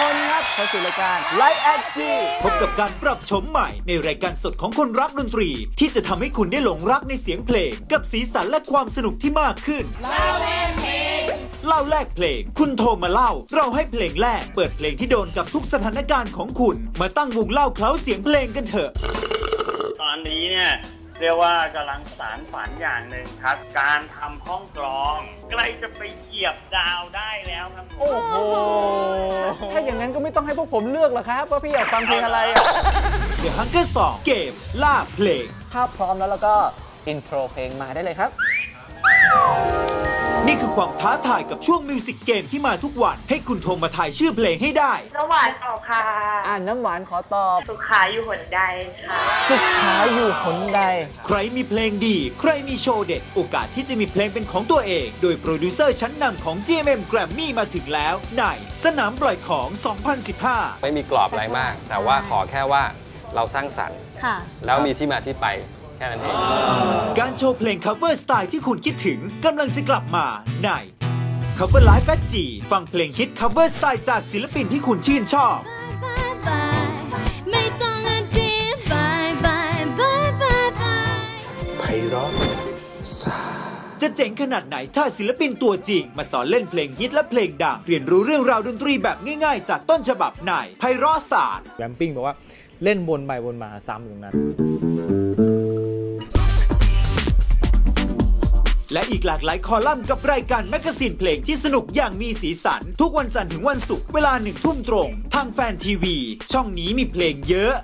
คนครับเข้าสู่รายการไลฟ์แอดจีพบกับการปรับโฉมใหม่ในรายการสดของคนรักดนตรี ที่จะทำให้คุณได้หลงรักในเสียงเพลง กับสีสันและความสนุกที่มากขึ้นเล่าแลกเพลงเล่าแลกเพลง คุณโทรมาเล่า เราให้เพลงแรก เปิดเพลงที่โดนกับทุกสถานการณ์ของคุณ มาตั้งวงเล่าเคล้าเสียงเพลงกันเถอะ ตอนนี้เนี่ยเรียกว่ากำลังสารฝันอย่างหนึ่งครับ การทำห้องกรอง ใกล้จะไปเหยียบดาวได้แล้วครับผมโอ้โห ถ้าอย่างนั้นก็ไม่ต้องให้พวกผมเลือกหรอกครับว่าพี่อยากฟังเพลงอะไรอะ The Hunger 2เกมล่าเพลง ถ้าพร้อมแล้วแล้วก็อินโทรเพลงมาได้เลยครับ นี่คือความท้าทายกับช่วงมิวสิกเกมที่มาทุกวัน ให้คุณโทรมาทายชื่อเพลงให้ได้ น้ำหวานออกค่ะ อ่านน้ำหวานขอตอบ สุขาอยู่หนใดค่ะ สุดท้ายอยู่หนใด ใครมีเพลงดี ใครมีโชว์เด็ด โอกาสที่จะมีเพลงเป็นของตัวเอง โดยโปรดิวเซอร์ชั้นนำของ GMM Grammy มาถึงแล้วในสนามปล่อยของ 2015 ไม่มีกรอบอะไรมาก แต่ว่าขอแค่ว่าเราสร้างสรรค์ ค่ะ แล้วมีที่มาที่ไป แค่นั้นเองการโชว์เพลง cover สไตล์ที่คุณคิดถึงกำลังจะกลับมาใน Cover Live at G ฟังเพลงฮิต cover สไตล์จากศิลปินที่คุณชื่นชอบไม่ต้องอธิบายบายบายบายบายจะเจ๋งขนาดไหนถ้าศิลปินตัวจริง มาสอนเล่นเพลงฮิตและเพลงดัง เรียนรู้เรื่องราวดนตรีแบบง่ายๆ จากต้นฉบับในไพเราะศาสตร์แรมปิ้งบอกว่าเล่นวนไปวนมาซ้ำอยู่ตรงนั้น และอีกหลากหลายคอลัมน์กับรายการแมกกาซีนเพลงที่สนุกอย่างมีสีสัน ทุกวันจันทร์ถึงวันศุกร์เวลาหนึ่งทุ่มตรง ทางแฟนทีวี ช่องนี้มีเพลงเยอะ